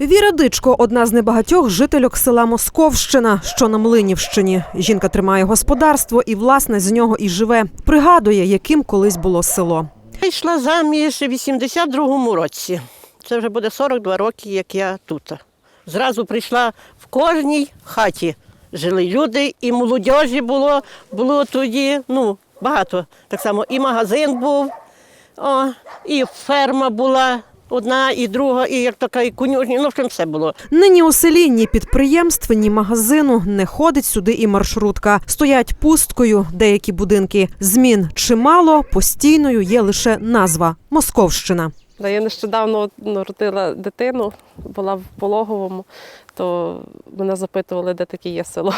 Віра Дичко одна з небагатьох жительок села Московщина, що на Млинівщині. Жінка тримає господарство і, власне, з нього і живе. Пригадує, яким колись було село. Я йшла заміж у 82-му році. Це вже буде 42 роки, як я тут. Зразу прийшла в кожній хаті. Жили люди, і молодіжі було, було тоді, ну, багато. Так само і магазин був, о, і ферма була одна, і друга, і як така, і конюшня, ну, в общем, все було. Нині у селі ні підприємств, ні магазину не ходить сюди і маршрутка. Стоять пусткою деякі будинки. Змін чимало, постійною є лише назва Московщина. Да, я нещодавно народила дитину, була в пологовому, то мене запитували, де таке є село.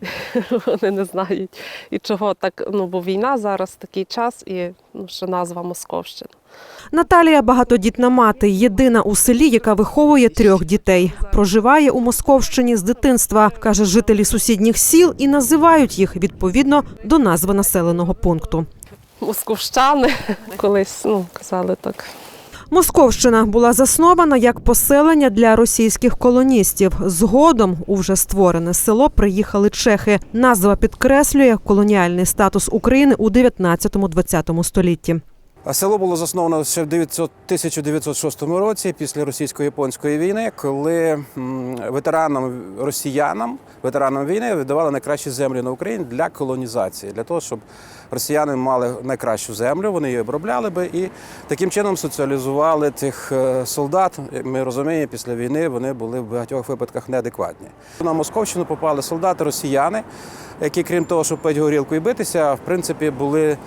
Вони не знають. І чого так, ну бо війна зараз такий час, і ну, ще назва Московщина. Наталія багатодітна мати, єдина у селі, яка виховує трьох дітей. Проживає у Московщині з дитинства, каже жителі сусідніх сіл і називають їх відповідно до назви населеного пункту. Московщани колись ну, казали так. Московщина була заснована як поселення для російських колоністів. Згодом у вже створене село приїхали чехи. Назва підкреслює колоніальний статус України у 19-20 столітті. Село було засновано ще в 900 1906 році після російсько-японської війни, коли ветеранам росіянам, ветеранам війни видавали найкращі землі на Україні для колонізації, для того, щоб росіяни мали найкращу землю, вони її обробляли би і таким чином соціалізували тих е, солдат. Ми розуміємо, після війни вони були в багатьох випадках неадекватні. На Московщину попали солдати росіяни, які, крім того, щоб пити горілку і битися, в принципі, були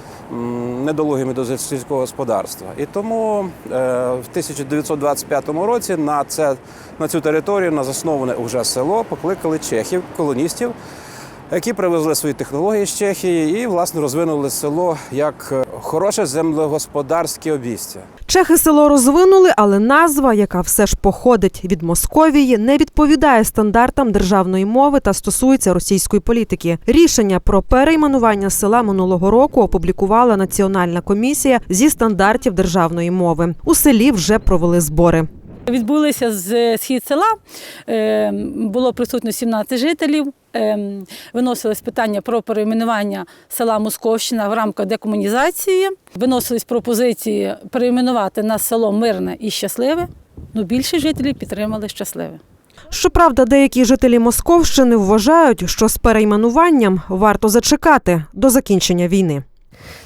недолугими до сільського господарства. І тому е, в 1925 році на, це, на цю територію, на засноване вже село, покликали чехів, колоністів, які привезли свої технології з Чехії і, власне, розвинули село як е, хороше землегосподарське обійстя. Чехи село розвинули, але назва, яка все ж походить від Московії, не відповідає стандартам державної мови та стосується російської політики. Рішення про перейменування села минулого року опублікувала Національна комісія зі стандартів державної мови. У селі вже провели збори. Відбулися з схід села, е, було присутньо 17 жителів. Е, Виносилось питання про перейменування села Московщина в рамках декомунізації. Виносились пропозиції перейменувати на село Мирне і Щасливе. Ну, більшість жителів підтримали щасливе. Щоправда, деякі жителі Московщини вважають, що з перейменуванням варто зачекати до закінчення війни.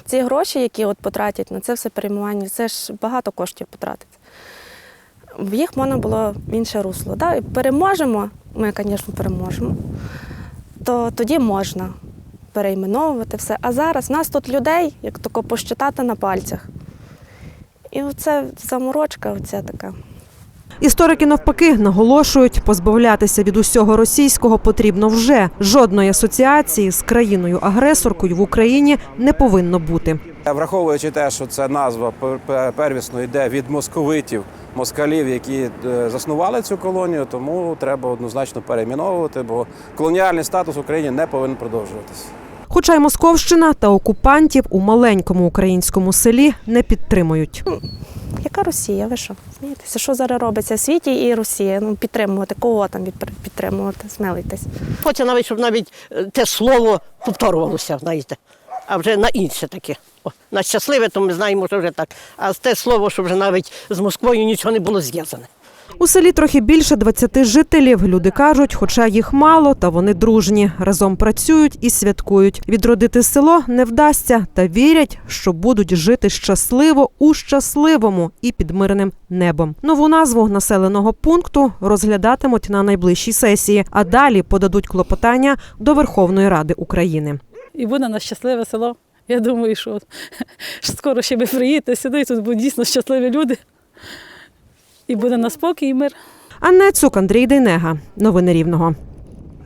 Ці гроші, які от потратять на це все перейменування, це ж багато коштів потратить. В їх можна було в інше русло. Да? Переможемо, ми, звісно, переможемо, то тоді можна перейменовувати все. А зараз нас тут людей, як тако посчитати на пальцях. І оце заморочка, оця така. Історики навпаки наголошують, позбавлятися від усього російського потрібно вже. Жодної асоціації з країною-агресоркою в Україні не повинно бути. Враховуючи те, що ця назва пер- пер- первісно йде від московитів, москалів, які е, заснували цю колонію, тому треба однозначно перейменовувати, бо колоніальний статус в Україні не повинен продовжуватися. Хоча й Московщина та окупантів у маленькому українському селі не підтримують. Яка Росія? Ви що? Смієтеся? Що зараз робиться в світі і Росія? Ну, підтримувати. Кого там підтримувати? Смелитесь. Хочеться навіть, щоб навіть е, те слово повторювалося, знаєте, а вже на інше таке. О, на щасливе, то ми знаємо, що вже так. А те слово, що вже навіть з Москвою нічого не було зв'язане. У селі трохи більше 20 жителів. Люди кажуть, хоча їх мало, та вони дружні. Разом працюють і святкують. Відродити село не вдасться та вірять, що будуть жити щасливо у щасливому і під мирним небом. Нову назву населеного пункту розглядатимуть на найближчій сесії, а далі подадуть клопотання до Верховної Ради України. І буде на щасливе село. Я думаю, що, скоро ще ви приїдете сюди, тут будуть дійсно щасливі люди. І буде на спокій і мир. Анна Цук, Андрій Дейнега. Новини Рівного.